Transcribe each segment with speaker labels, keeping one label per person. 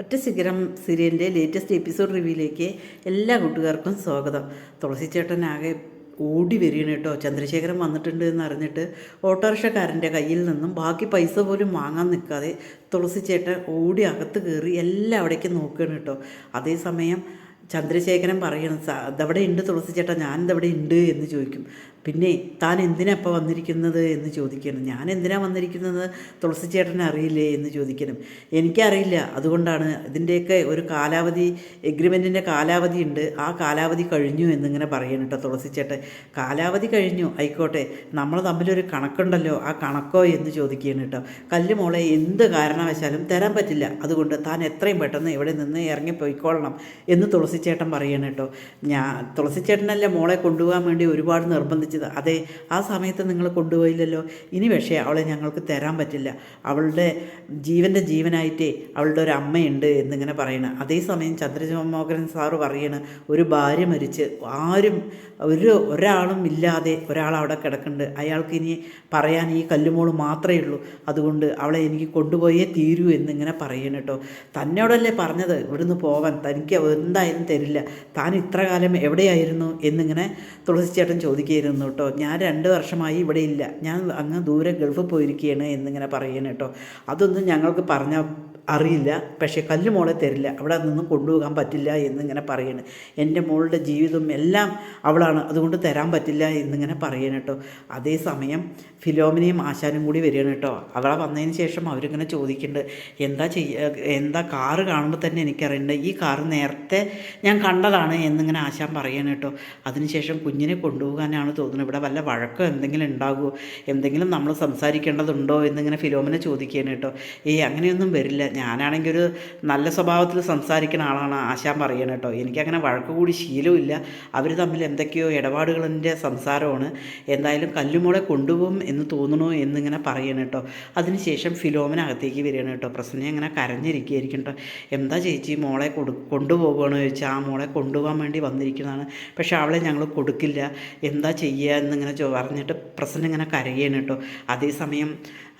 Speaker 1: ഒറ്റ ശിഖരം സീരിയലിന്റെ latest episode റിവ്യൂയിലേക്ക് എല്ലാ കൂട്ടുകാർക്കും സ്വാഗതം. തുളസി ചേട്ടൻ ആകെ ഓടി വരികയാണ് കേട്ടോ. ചന്ദ്രശേഖരൻ വന്നിട്ടുണ്ട് എന്ന് അറിഞ്ഞിട്ട് ഓട്ടോറിക്ഷക്കാരന്റെ കയ്യിൽ നിന്നും ബാക്കി പൈസ പോലും വാങ്ങാൻ നിൽക്കാതെ തുളസി ചേട്ടൻ ഓടി അകത്ത് കയറി എല്ലാം അവിടേക്ക് നോക്കുകയാണ് കേട്ടോ. അതേസമയം ചന്ദ്രശേഖരൻ പറയണം അതവിടെ ഉണ്ട് തുളസി ചേട്ടാ ഞാൻ ഉണ്ട് എന്ന് ചോദിക്കും. പിന്നെ താൻ എന്തിനാ ഇപ്പോൾ വന്നിരിക്കുന്നത് എന്ന് ചോദിക്കണം. ഞാൻ എന്തിനാ വന്നിരിക്കുന്നത്? തുളസി ചേട്ടനെ അറിയില്ലേ എന്ന് ചോദിക്കണം. എനിക്കറിയില്ല. അതുകൊണ്ടാണ് ഇതിന്റെയൊക്കെ ഒരു കാലാവധി എഗ്രിമെന്റിന്റെ കാലാവധി ഉണ്ട്. ആ കാലാവധി കഴിഞ്ഞു എന്നിങ്ങനെ പറയണം കേട്ടോ തുളസി ചേട്ടൻ കാലാവധി കഴിഞ്ഞു. ആയിക്കോട്ടെ. നമ്മൾ തമ്മിലൊരു കണക്കുണ്ടല്ലോ. ആ കണക്കോ എന്ന് ചോദിക്കുകയാണ് കേട്ടോ കല്ല് മോളെ എന്ത് കാരണവശാലും തരാൻ പറ്റില്ല. അതുകൊണ്ട് താൻ എത്രയും പെട്ടെന്ന് ഇവിടെ നിന്ന് ഇറങ്ങി എന്ന് തുളസിച്ചേട്ടൻ പറയണം കേട്ടോ ഞാൻ തുളസി ചേട്ടനല്ല മോളെ കൊണ്ടുപോകാൻ വേണ്ടി ഒരുപാട് നിർബന്ധിച്ചത് അതെ ആ സമയത്ത് നിങ്ങൾ കൊണ്ടുപോയില്ലല്ലോ. ഇനി പക്ഷേ അവളെ ഞങ്ങൾക്ക് തരാൻ പറ്റില്ല. അവളുടെ ജീവന്റെ ജീവനായിട്ടേ അവളുടെ ഒരു അമ്മയുണ്ട് എന്നിങ്ങനെ പറയണം. അതേസമയം ചന്ദ്രമോഹൻ സാറ് പറയണ് ഒരു ഭാര്യ മരിച്ച് ആരും ഒരു ഒരാളും ഇല്ലാതെ ഒരാൾ അവിടെ കിടക്കുന്നുണ്ട്. അയാൾക്ക് ഇനി പറയാൻ ഈ കല്ലുമോൾ മാത്രമേ ഉള്ളൂ. അതുകൊണ്ട് അവളെ എനിക്ക് കൊണ്ടുപോയേ തീരൂ എന്നിങ്ങനെ പറയണം കേട്ടോ. തന്നോടല്ലേ പറഞ്ഞത് ഇവിടുന്ന് പോവാൻ. തനിക്ക് എന്തായാലും തരില്ല. താൻ ഇത്ര കാലം എവിടെയായിരുന്നു എന്നിങ്ങനെ തുളസിച്ചേട്ടൻ ചോദിക്കുകയായിരുന്നു. കേട്ടോ. ഞാൻ രണ്ട് വർഷമായി ഇവിടെ ഇല്ല. ഞാൻ അങ്ങ് ദൂരെ ഗൾഫ് പോയിരിക്കുകയാണ് എന്നിങ്ങനെ പറയണം കേട്ടോ. അതൊന്നും ഞങ്ങൾക്ക് പറഞ്ഞാൽ അറിയില്ല. പക്ഷേ കല്ല് മോളെ തരില്ല. അവിടെ നിന്നും കൊണ്ടുപോകാൻ പറ്റില്ല എന്നിങ്ങനെ പറയണ്. എന്റെ മോളുടെ ജീവിതം എല്ലാം അവളാണ്. അതുകൊണ്ട് തരാൻ പറ്റില്ല എന്നിങ്ങനെ പറയണം കേട്ടോ. അതേസമയം ഫിലോമിനയും ആശാനും കൂടി വരികയാണ് കേട്ടോ. അവളെ വന്നതിന് ശേഷം അവരിങ്ങനെ ചോദിക്കുന്നുണ്ട്. എന്താ ചെയ്യ എന്താ കാറ് കാണുമ്പോൾ തന്നെ എനിക്കറിയുന്നുണ്ട് ഈ കാറ് നേരത്തെ ഞാൻ കണ്ടതാണ് എന്നിങ്ങനെ ആശാൻ പറയണം കേട്ടോ. അതിനുശേഷം കുഞ്ഞിനെ കൊണ്ടുപോകാനാണ് തോന്നുന്നത്. ഇവിടെ വല്ല വഴക്കോ എന്തെങ്കിലും ഉണ്ടാകുമോ എന്തെങ്കിലും നമ്മൾ സംസാരിക്കേണ്ടതുണ്ടോ എന്നിങ്ങനെ ഫിലോമിനെ ചോദിക്കുകയാണ് കേട്ടോ. ഏയ് അങ്ങനെയൊന്നും വരില്ല. ഞാനാണെങ്കിൽ ഒരു നല്ല സ്വഭാവത്തിൽ സംസാരിക്കുന്ന ആളാണ് ആശാൻ പറയണം കേട്ടോ. എനിക്കങ്ങനെ വഴക്ക് കൂടി ശീലമില്ല അവർ തമ്മിൽ എന്തൊക്കെയോ ഇടപാടുകളിന്റെ സംസാരമാണ്. എന്തായാലും കല്ലുമോളെ കൊണ്ടുപോകും എന്ന് തോന്നണോ എന്നിങ്ങനെ പറയണം കേട്ടോ. അതിനുശേഷം ഫിലോമിനകത്തേക്ക് വരികയാണ് കേട്ടോ. പ്രസന്ന ഇങ്ങനെ കരഞ്ഞിരിക്കുകയായിരിക്കും കേട്ടോ. എന്താ ചേച്ചി മോളെ കൊടു കൊണ്ടുപോകുകയാണോ ചോദിച്ചാൽ ആ മോളെ കൊണ്ടുപോകാൻ വേണ്ടി വന്നിരിക്കുന്നതാണ്. പക്ഷേ അവളെ ഞങ്ങൾ കൊടുക്കില്ല. എന്താ ചെയ്യുക എന്നിങ്ങനെ പറഞ്ഞിട്ട് പ്രസന്ന ഇങ്ങനെ കരയാണ് കേട്ടോ. അതേസമയം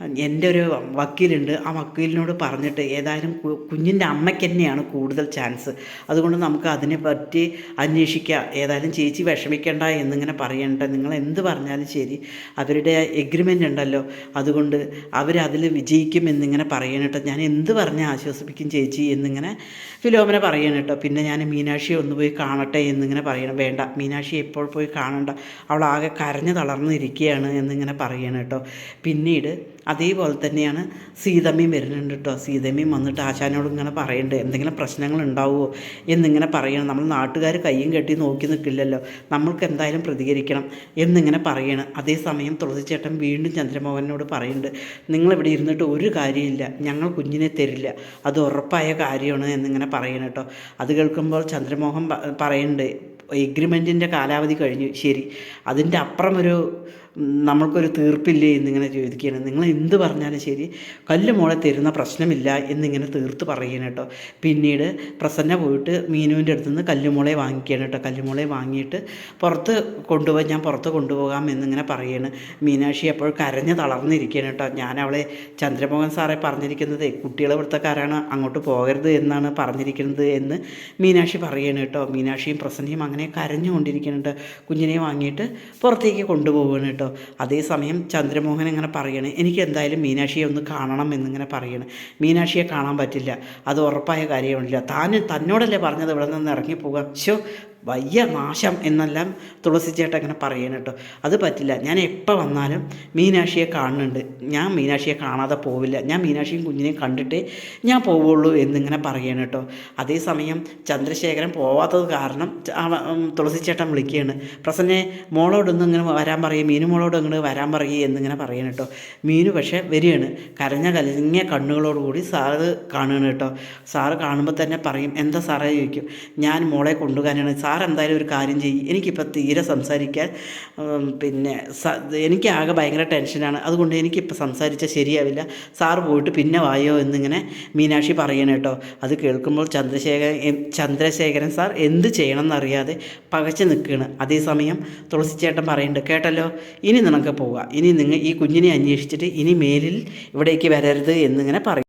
Speaker 1: എന്റെ ഒരു വക്കീലുണ്ട്. ആ വക്കീലിനോട് പറഞ്ഞിട്ട് ഏതായാലും കുഞ്ഞിന്റെ അമ്മയ്ക്ക് തന്നെയാണ് കൂടുതൽ ചാൻസ്. അതുകൊണ്ട് നമുക്ക് അതിനെ പറ്റി അന്വേഷിക്കാം. ഏതായാലും ചേച്ചി വിഷമിക്കേണ്ട എന്നിങ്ങനെ പറയണ്ട. നിങ്ങൾ എന്ത് പറഞ്ഞാലും ശരി. അവരുടെ എഗ്രിമെന്റ് ഉണ്ടല്ലോ. അതുകൊണ്ട് അവരതിൽ വിജയിക്കും എന്നിങ്ങനെ പറയണം കേട്ടോ ഞാൻ എന്ത് പറഞ്ഞാൽ ആശ്വസിപ്പിക്കും ചേച്ചി എന്നിങ്ങനെ ഫിലോമന പറയണം കേട്ടോ പിന്നെ ഞാൻ മീനാക്ഷിയെ ഒന്ന് പോയി കാണട്ടെ എന്നിങ്ങനെ പറയണം. വേണ്ട. മീനാക്ഷി എപ്പോൾ പോയി കാണണ്ട. അവൾ ആകെ കരഞ്ഞു തളർന്നിരിക്കുകയാണ് എന്നിങ്ങനെ പറയണം കേട്ടോ പിന്നീട് അതേപോലെ തന്നെയാണ് സീതമ്മയും വരുന്നുണ്ട് കേട്ടോ. സീതമ്മയും വന്നിട്ട് ആശാനോട് ഇങ്ങനെ പറയണ്ടേ എന്തെങ്കിലും പ്രശ്നങ്ങൾ ഉണ്ടാവുമോ എന്നിങ്ങനെ പറയണം. നമ്മൾ നാട്ടുകാർ കയ്യും കെട്ടി നോക്കി നിൽക്കില്ലല്ലോ. നമ്മൾക്ക് എന്തായാലും പ്രതികരിക്കണം എന്നിങ്ങനെ പറയണം. അതേസമയം തുളസിച്ചേട്ടൻ വീണ്ടും ചന്ദ്രമോഹനോട് പറയുന്നുണ്ട് നിങ്ങളിവിടെ ഇരുന്നിട്ട് ഒരു കാര്യമില്ല. ഞങ്ങൾ കുഞ്ഞിനെ തരില്ല. അത് ഉറപ്പായ കാര്യമാണ് എന്നിങ്ങനെ പറയണം കേട്ടോ. അത് കേൾക്കുമ്പോൾ ചന്ദ്രമോഹൻ പറയുന്നുണ്ട് എഗ്രിമെന്റിന്റെ കാലാവധി കഴിഞ്ഞു. ശരി. അതിന്റെ അപ്പുറം ഒരു നമ്മൾക്കൊരു തീർപ്പില്ലേ എന്നിങ്ങനെ ചോദിക്കുകയാണ്. നിങ്ങൾ എന്ത് പറഞ്ഞാലും ശരി കല്ല് മോളെ തരുന്ന പ്രശ്നമില്ല എന്നിങ്ങനെ തീർത്ത് പറയുകയാണ് കേട്ടോ. പിന്നീട് പ്രസന്ന പോയിട്ട് മീനുവിന്റെ അടുത്ത് നിന്ന് കല്ലുമോളെ വാങ്ങിക്കുകയാണ് കേട്ടോ. കല്ലുമോളെ വാങ്ങിയിട്ട് പുറത്ത് കൊണ്ടുപോകാൻ ഞാൻ പുറത്ത് കൊണ്ടുപോകാം എന്നിങ്ങനെ പറയുകയാണ്. മീനാക്ഷി അപ്പോൾ കരഞ്ഞ് തളർന്നിരിക്കുകയാണ് കേട്ടോ. ഞാൻ അവളെ ചന്ദ്രമോഹൻ സാറെ പറഞ്ഞിരിക്കുന്നത് കുട്ടികളെ വൃത്തക്കാരാണ് അങ്ങോട്ട് പോകരുത് എന്നാണ് പറഞ്ഞിരിക്കുന്നത് എന്ന് മീനാക്ഷി പറയുകയാണ് കേട്ടോ. മീനാക്ഷിയും പ്രസന്നയും അങ്ങനെ കരഞ്ഞുകൊണ്ടിരിക്കുന്നുണ്ട് കുഞ്ഞിനെ വാങ്ങിയിട്ട് പുറത്തേക്ക് കൊണ്ടുപോവുകയാണ് കേട്ടോ. അതേസമയം ചന്ദ്രമോഹൻ ഇങ്ങനെ പറയണേ എനിക്ക് എന്തായാലും മീനാക്ഷിയെ ഒന്ന് കാണണം എന്നിങ്ങനെ പറയണേ. മീനാക്ഷിയെ കാണാൻ പറ്റില്ല. അത് ഉറപ്പായ കാര്യമില്ല താൻ തന്നോടല്ലേ പറഞ്ഞത്? ഇവിടെ നിന്ന് ഇറങ്ങിപ്പോകാം ശോ വയ്യ നാശം എന്നെല്ലാം തുളസി ചേട്ടൻ അങ്ങനെ പറയണം കേട്ടോ. അത് പറ്റില്ല. ഞാൻ എപ്പോൾ വന്നാലും മീനാക്ഷിയെ കാണുന്നുണ്ട്. ഞാൻ മീനാക്ഷിയെ കാണാതെ പോവില്ല. ഞാൻ മീനാക്ഷിയും കുഞ്ഞിനെയും കണ്ടിട്ടേ ഞാൻ പോവുള്ളൂ എന്നിങ്ങനെ പറയണം കേട്ടോ. അതേസമയം ചന്ദ്രശേഖരൻ പോവാത്തത് കാരണം തുളസി ചേട്ടൻ വിളിക്കുകയാണ്. പ്രസന്നെ മോളോടൊന്നും ഇങ്ങനെ വരാൻ പറയും മീനു മോളോട് ഇങ്ങോട്ട് വരാൻ പറയും എന്നിങ്ങനെ പറയണം കേട്ടോ. മീനു പക്ഷേ വരികയാണ്. കരഞ്ഞ കലങ്ങിയ കണ്ണുകളോടുകൂടി സാറ് കാണുകയാണ് കേട്ടോ. സാറ് കാണുമ്പോൾ തന്നെ പറയും എന്താ സാറേ? ചോദിക്കും. ഞാൻ മോളെ കൊണ്ടുപോകാനാണ് സാർ എന്തായാലും ഒരു കാര്യം ചെയ്യും. എനിക്കിപ്പോൾ തീരെ സംസാരിക്കാൻ പിന്നെ എനിക്ക് ആകെ ഭയങ്കര ടെൻഷനാണ്. അതുകൊണ്ട് എനിക്കിപ്പോൾ സംസാരിച്ചാൽ ശരിയാവില്ല. സാറ് പോയിട്ട് പിന്നെ വായോ എന്നിങ്ങനെ മീനാക്ഷി പറയണം കേട്ടോ അത് കേൾക്കുമ്പോൾ ചന്ദ്രശേഖരൻ ചന്ദ്രശേഖരൻ സാർ എന്ത് ചെയ്യണം എന്നറിയാതെ പകച്ചു നിൽക്കുകയാണ് അതേസമയം തുളസിച്ചേട്ടൻ പറയുന്നുണ്ട് കേട്ടല്ലോ ഇനി നിനക്ക് പോവുക ഇനി നിങ്ങൾ ഈ കുഞ്ഞിനെ അന്വേഷിച്ചിട്ട് ഇനി മേലിൽ ഇവിടേക്ക് വരരുത് എന്നിങ്ങനെ പറയും.